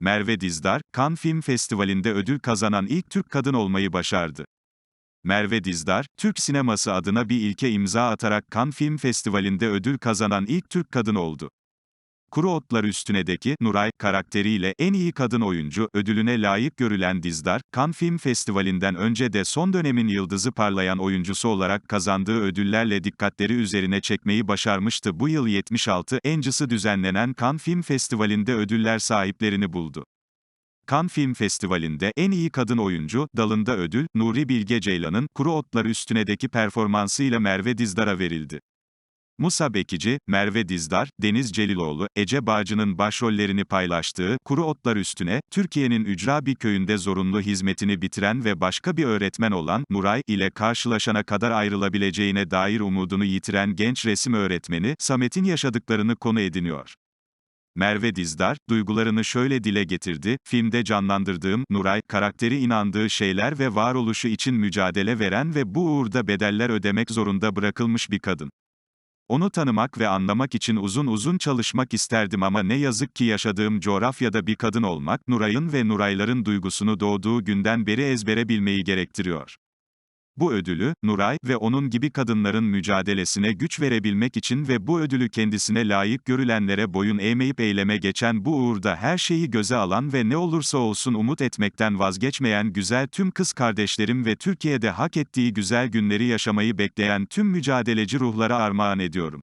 Merve Dizdar, Cannes Film Festivali'nde ödül kazanan ilk Türk kadın olmayı başardı. Merve Dizdar, Türk sineması adına bir ilke imza atarak Cannes Film Festivali'nde ödül kazanan ilk Türk kadın oldu. Kuru Otlar Üstüne'deki Nuray karakteriyle en iyi kadın oyuncu ödülüne layık görülen Dizdar, Cannes Film Festivali'nden önce de son dönemin yıldızı parlayan oyuncusu olarak kazandığı ödüllerle dikkatleri üzerine çekmeyi başarmıştı. Bu yıl 76. encisi düzenlenen Cannes Film Festivali'nde ödüller sahiplerini buldu. Cannes Film Festivali'nde en iyi kadın oyuncu dalında ödül, Nuri Bilge Ceylan'ın Kuru Otlar Üstüne'deki performansıyla Merve Dizdar'a verildi. Musa Bekici, Merve Dizdar, Deniz Celiloğlu, Ece Bağcı'nın başrollerini paylaştığı Kuru Otlar Üstüne, Türkiye'nin ücra bir köyünde zorunlu hizmetini bitiren ve başka bir öğretmen olan Nuray ile karşılaşana kadar ayrılabileceğine dair umudunu yitiren genç resim öğretmeni Samet'in yaşadıklarını konu ediniyor. Merve Dizdar, duygularını şöyle dile getirdi, filmde canlandırdığım, Nuray, karakteri inandığı şeyler ve varoluşu için mücadele veren ve bu uğurda bedeller ödemek zorunda bırakılmış bir kadın. Onu tanımak ve anlamak için uzun uzun çalışmak isterdim ama ne yazık ki yaşadığım coğrafyada bir kadın olmak, Nuray'ın ve Nurayların duygusunu doğduğu günden beri ezbere bilmeyi gerektiriyor. Bu ödülü, Nuray ve onun gibi kadınların mücadelesine güç verebilmek için ve bu ödülü kendisine layık görülenlere boyun eğmeyip eyleme geçen bu uğurda her şeyi göze alan ve ne olursa olsun umut etmekten vazgeçmeyen güzel tüm kız kardeşlerim ve Türkiye'de hak ettiği güzel günleri yaşamayı bekleyen tüm mücadeleci ruhlara armağan ediyorum.